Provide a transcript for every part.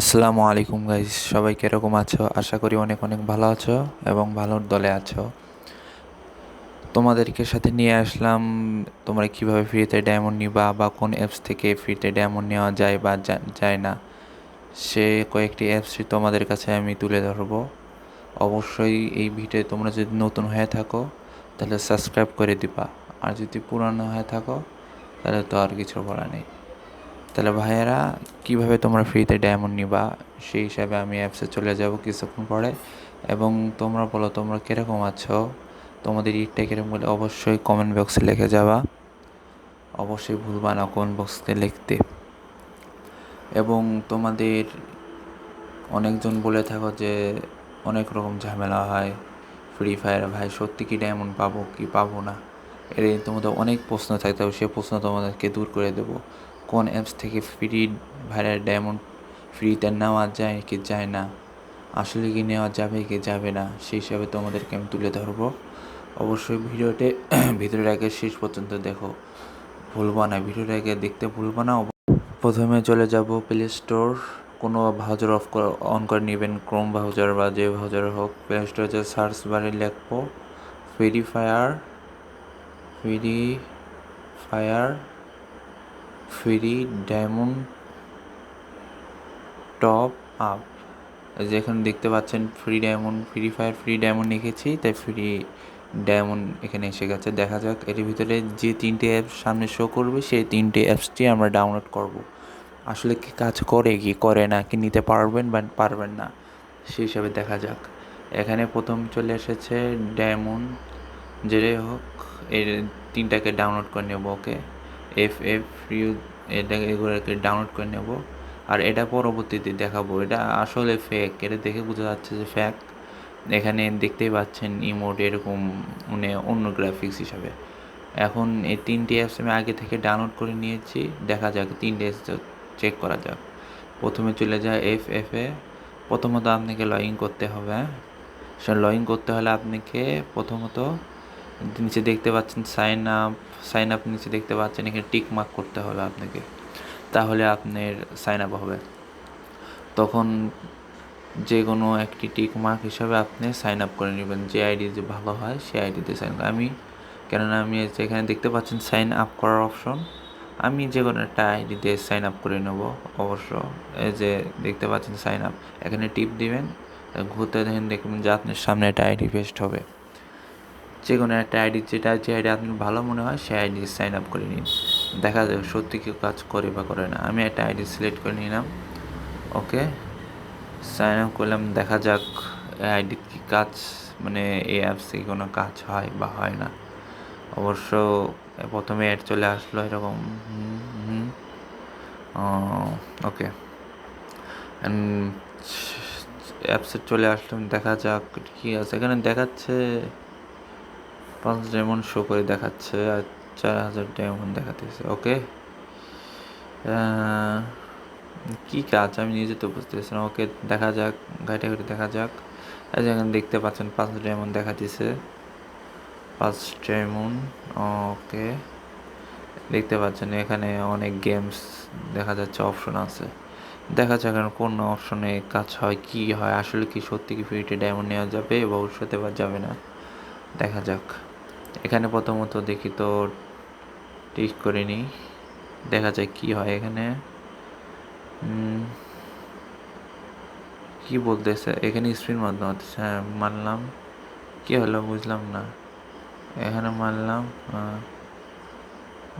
আসসালামু আলাইকুম গাইস সবাই কীরকম আছো? আশা করি অনেক অনেক ভালো আছো এবং ভালোর দলে আছো। তোমাদেরকে সাথে নিয়ে আসলাম, তোমরা কীভাবে ফ্রিতে ডায়মন্ড নিবা বা কোন অ্যাপস থেকে ফ্রিতে ডায়মন্ড নেওয়া যায় বা যায় না, সে কয়েকটি অ্যাপসই তোমাদের কাছে আমি তুলে ধরবো। অবশ্যই এই ভিডিও তোমরা যদি নতুন হয়ে থাকো, তাহলে সাবস্ক্রাইব করে দিবা। আর যদি পুরানো হয়ে থাকো, তাহলে তো আর কিছু বলা নেই। তাহলে ভাইয়েরা, কীভাবে তোমরা ফ্রিতে ডায়মন্ড নিবা, সেই হিসাবে আমি অ্যাপসে চলে যাব কিছুক্ষণ পরে। এবং তোমরা বলো, তোমরা কীরকম আছো? তোমাদের ইটটা কীরকম বলে অবশ্যই কমেন্ট বক্সে লিখে যাবা। অবশ্যই ভুলবা না কমেন্ট বক্সে লিখতে। এবং তোমাদের অনেকজন বলে থাকো যে অনেক রকম ঝামেলা হয়। ফ্রি ফায়ার ভাই, সত্যি কি ডায়মন্ড পাবো, কি পাবো না? এর তোমাদের অনেক প্রশ্ন থাকতে হবে, সে প্রশ্ন তোমাদেরকে দূর করে দেবো। কোন অ্যাপস থেকে ফ্রি ভাইরাল ডায়মন্ড ফ্রিতে নেওয়া যায় কি যায় না? আসলে কি নেওয়া যাবে কি যাবে না? সেই হিসাবে তোমাদেরকে আমি তুলে ধরবো। অবশ্যই ভিডিওতে ভিডিওর আগে শেষ পর্যন্ত দেখো। ভুলবা না, ভিডিওর আগে দেখতে ভুলবা না। প্রথমে চলে যাব প্লে স্টোর কোনো ব্রাউজার অফ অন করে নেবেন ক্রোম ব্রাউজার বা যে ব্রাউজার হোক। প্লে স্টোরে সার্চ বারে লিখব free fire free fire free diamond top up. যেখানে দেখতে পাচ্ছেন free diamond, free fire, free diamond লিখেছি তাই ফ্রি ডায়মন্ড এখানে এসে গেছে। দেখা যাক, এর ভিতরে যে তিনটে অ্যাপস সামনে শো করবে, সেই তিনটে অ্যাপসটি আমরা ডাউনলোড করব। আসলে কি কাজ করে, কি করে না, কি নিতে পারবেন বা পারবেন না, সেই হিসাবে দেখা যাক। এখানে প্রথম চলে এসেছে ডায়মন্ড, যেটাই হোক, এর তিনটাকে ডাউনলোড করে নেব, ওকে? এফ এফ ফ্রি এটাকে এগুলোকে ডাউনলোড করে নেব। আর এটা পরবর্তীতে দেখাবো। এটা আসলে ফেক এটা দেখে বোঝা যাচ্ছে যে ফ্যাক এখানে দেখতেই পাচ্ছেন ইমোট এরকম মানে অন্য গ্রাফিক্স হিসাবে। এখন এই তিনটি অ্যাপস আমি আগে থেকে ডাউনলোড করে নিয়েছি। দেখা যাক, তিনটে চেক করা যাক। প্রথমে চলে যায় এফ এফ এ প্রথমত আপনাকে লগ ইন করতে হবে। সে লগ ইন করতে হলে আপনাকে প্রথমত নিচে দেখতে পাচ্ছেন সাইন আপ সাইন আপ নিচে দেখতে পাচ্ছেন, এখানে টিক মার্ক করতে হবে আপনাকে। তাহলে আপনার সাইন আপ হবে। তখন যে কোনো একটি টিক মার্ক হিসাবে আপনি সাইন আপ করে নেবেন। যে আইডি যে ভালো হয় সেই আইডিতে সাইন আমি, কেননা আমি যেখানে দেখতে পাচ্ছেন সাইন আপ করার অপশন আমি যে কোনো একটা আইডি দিয়ে সাইন আপ করে নেব, অবশ্য এই যে দেখতে পাচ্ছেন সাইন আপ এখানে টিপ দিবেন, ঘুরতে দেখেন, দেখবেন যে আপনার সামনে একটা আইডি পেস্ট হবে। যে কোনো একটা আইডি যেটা যে আইডি আপনার ভালো মনে হয়, সেই আইডি সাইন আপ করে নিন। দেখা যাবে সত্যি কেউ কাজ করে বা করে না। আমি একটা আইডি সিলেক্ট করে নিলাম। ওকে। সাইন আপ করলাম, দেখা যাক আইডি কি কাজ মানে এই অ্যাপসে কোনো কাজ হয় বা হয় না। অবশ্য প্রথমে অ্যাড চলে আসলো এরকম। ওকে। অ্যাপসে চলে আসলাম, দেখা যাক কি আছে। এখানে দেখাচ্ছে পাঁচ ডায়মন্ড শো করে দেখাচ্ছে আর চার হাজার ডায়মন্ড দেখাতেছে ওকে কি কাজ? আমি নিজে তো বুঝতেছি না। ওকে দেখা যাক, ঘাইটা ঘাটে দেখা যাক। এই যেখানে দেখতে পাচ্ছেন পাঁচ ডায়মন্ড দেখাতেছে। পাঁচ ডায়মন্ড ওকে দেখতে পাচ্ছেন এখানে অনেক গেমস দেখা যাচ্ছে অপশন আছে। দেখা যাক এখন কোন অপশনে কাজ হয়, কি হয়। আসলে কি সত্যি কি ফ্রিতে ডায়মন্ড নেওয়া যাবে, ভবিষ্যতে বা যাবে না। দেখা যাক। এখানে প্রথমত দেখি তো, ঠিক করে নিই। দেখা যায় কি হয় এখানে। কি বলতেছে? এখানে স্ক্রিন মাধ্যম হচ্ছে। হ্যাঁ মানলাম। কি হলো বুঝলাম না। এখানে মানলাম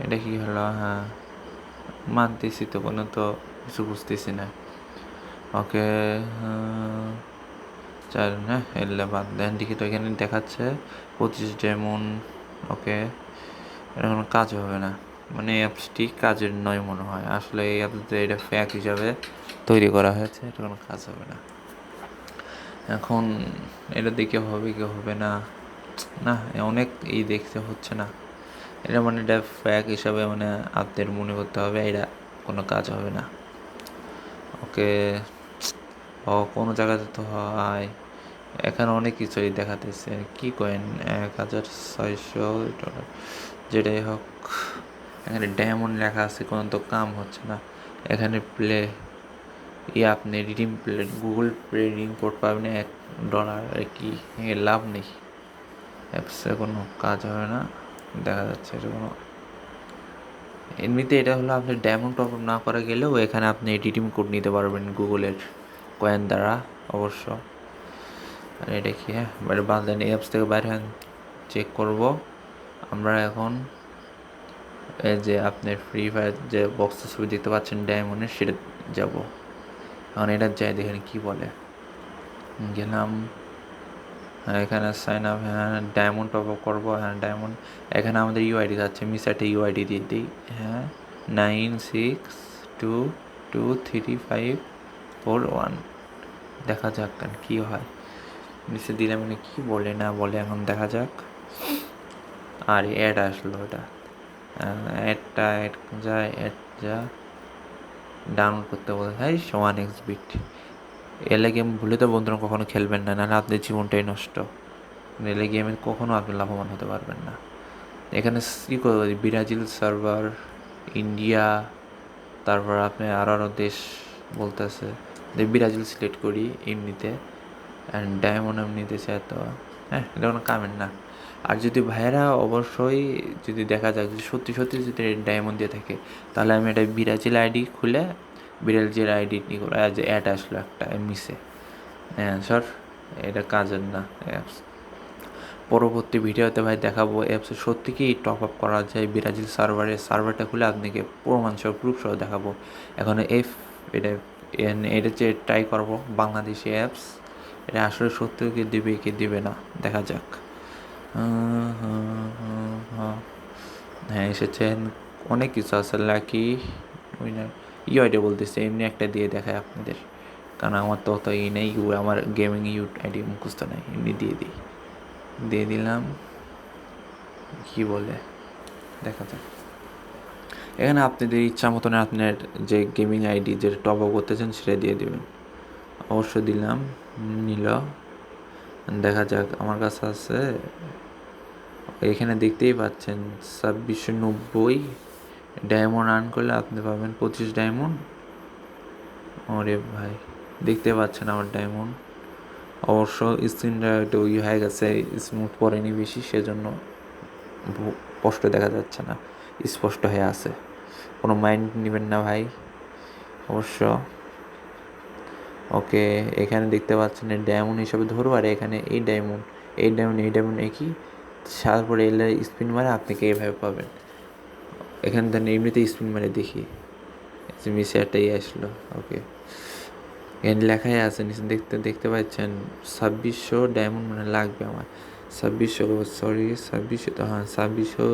এটা কি হলো? হ্যাঁ মানতেছি তো কোনো তো, কিছু বুঝতেছি না। ওকে চার না? এলে বাদ দেন। দেখি তো এখানে দেখাচ্ছে পঁচিশ ডেমন, ওকে। এটা কোনো কাজ হবে না। মানে অ্যাপসটি কাজের নয় মনে হয়। আসলে এই অ্যাপসে এটা ফ্যাক হিসাবে তৈরি করা হয়েছে, এটা কোনো কাজ হবে না। এখন এটা দেখে হবে কি হবে না? না অনেক এই দেখতে হচ্ছে না। এটা মানে এটা ফ্যাক হিসাবে মানে আপনাদের মনে করতে হবে, এটা কোনো কাজ হবে না। ওকে, ও কোনো জায়গাতে তো হয়। এখানে অনেক কিছুই দেখাতেছে। কি কয়েন? এক হাজার ছয়শো ডলার। যেটাই হোক, এখানে ডায়মন্ড লেখা আছে, কোনো তো কাম হচ্ছে না। এখানে প্লে ই আপনি redeem play Google play redeem code পাবেন এক ডলার, আর কি? লাভ নেই। অ্যাপসে কোনো কাজ হবে না, দেখা যাচ্ছে এটা কোনো। এমনিতে এটা হলো আপনি ডায়মন্ড টপ না করা গেলেও এখানে আপনি রিডিম কোড নিতে পারবেন গুগলের কয়েন দ্বারা, অবশ্য। আর এটা কি হ্যাঁ দেন এই অ্যাপস থেকে বাইরে চেক করব। আমরা এখন এই যে আপনার ফ্রি ফায়ার যে বক্স ছবি দেখতে পাচ্ছেন ডায়মন্ডের সেটা যাব। এখন এটা যাই দেখেন কি বলে। গেলাম। হ্যাঁ, এখানে সাইন আপ হ্যাঁ ডায়মন্ড টপ আপ করব। হ্যাঁ ডায়মন্ড এখানে আমাদের ইউআইডি যাচ্ছে মিস একটা ইউআইডি দিয়ে দিই। হ্যাঁ nine six two two three five four one দেখা যাক কী হয়। নিচে দিলে মানে কী বলে না বলে, এখন দেখা যাক। আর অ্যাড আসলো ওটা অ্যাডটা অ্যাড যায় অ্যাড যা। ডাউনলোড করতে বলে হয় সমান এক্স বিট এলে গেম ভুলে তো বন্ধুরা কখনো খেলবেন না, নাহলে আপনার জীবনটাই নষ্ট। এলে গেমে কখনো আপনি লাভবান হতে পারবেন না। এখানে কী করব? ব্রাজিল সার্ভার ইন্ডিয়া তারপর আপনি আরও আরও দেশ বলতেছে। যে ব্রাজিল সিলেক্ট করি, এমনিতে। ডায়মন্ড এমনিতে চাই তো হ্যাঁ এটা কোনো কামের না। আর যদি ভাইয়েরা অবশ্যই যদি দেখা যাক যে সত্যি সত্যি যদি ডায়মন্ড দিয়ে থাকে, তাহলে আমি এটা ব্রাজিল আইডি খুলে ব্রাজিল আইডি করে। যে অ্যাড আসলো একটা মিসে। হ্যাঁ স্যার এটা কাজের না অ্যাপস পরবর্তী ভিডিওতে ভাই দেখাবো অ্যাপসে সত্যি কি টপ আপ করা যায় বিরাজিল সার্ভারে সার্ভারটা খুলে আপনাকে প্রমাণ সহ প্রুফ সহ দেখাবো। এখন এফ এটা এটা যে ট্রাই করব, বাংলাদেশি অ্যাপস এটা আসলে সত্যি কি দিবে, কি দেবে না? দেখা যাক। হ্যাঁ এসেছেন। অনেক কিছু আছে। লাকি উইনার ইউআইডি বলতেছে, এমনি একটা দিয়ে দেখায় আপনাদের। কারণ আমার তো অত ই নেই। ইউ আমার গেমিং ইউ আইডি মুখস্থ নেই। এমনি দিয়ে দিই। দিয়ে দিলাম। কি বলে? দেখা যাক। এখানে আপনাদের ইচ্ছা মতন আপনার যে গেমিং আইডি যে টপ আপ করতেছেন সেটা দিয়ে দেবেন। অবশ্য দিলাম। নিল। দেখা যাক, আমার কাছে আছে। এখানে দেখতেই পাচ্ছেন, ছাব্বিশশো নব্বই ডায়মন্ড আর্ন করলে আপনি পাবেন পঁচিশ ডায়মন্ড। ওরে ভাই, দেখতে পাচ্ছেন আমার ডায়মন্ড। অবশ্য স্ক্রিনটা একটু ই হয়ে গেছে, স্মুথ পড়েনি বেশি, সেজন্য স্পষ্ট দেখা যাচ্ছে না, স্পষ্ট হয়ে আছে। কোনো মাইন্ড নেবেন না ভাই, অবশ্য। ওকে, এখানে দেখতে পাচ্ছেন ডায়মন্ড হিসাবে ধরো, আর এখানে এই ডায়মন্ড এই ডায়মন্ড এই ডায়মন্ড একই তারপরে এলে স্পিন মারে আপনাকে এইভাবে পাবেন? এখানে দেন, এমনিতে স্পিন মারে, দেখি। মিসে একটাই আসলো, ওকে। এখানে লেখাই আছে, নিচে দেখতে দেখতে পাচ্ছেন, ছাব্বিশশো ডায়মন্ড মানে লাগবে আমার। ছাব্বিশশো সরি ছাব্বিশশো তো হ্যাঁ ছাব্বিশশো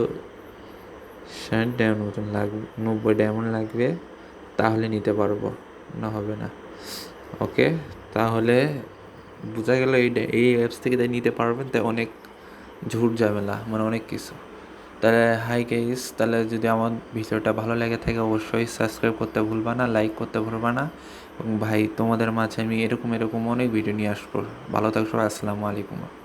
ষাট ডায়মন্ড মতন লাগবে, নব্বই ডায়মন্ড লাগবে, তাহলে নিতে পারব, না হবে না। ওকে, তাহলে বোঝা গেল এই এই অ্যাপস থেকে তাই নিতে পারবেন, তাই অনেক ঝুট ঝামেলা মানে অনেক কিছু। তাহলে হাই গাইস তাহলে যদি আমার ভিডিওটা ভালো লেগে থাকে অবশ্যই সাবস্ক্রাইব করতে ভুলবা না লাইক করতে ভুলবা না। এবং ভাই, তোমাদের মাঝে আমি এরকম এরকম অনেক ভিডিও নিয়ে আসব। ভালো থাকব আসসালামু আলাইকুম।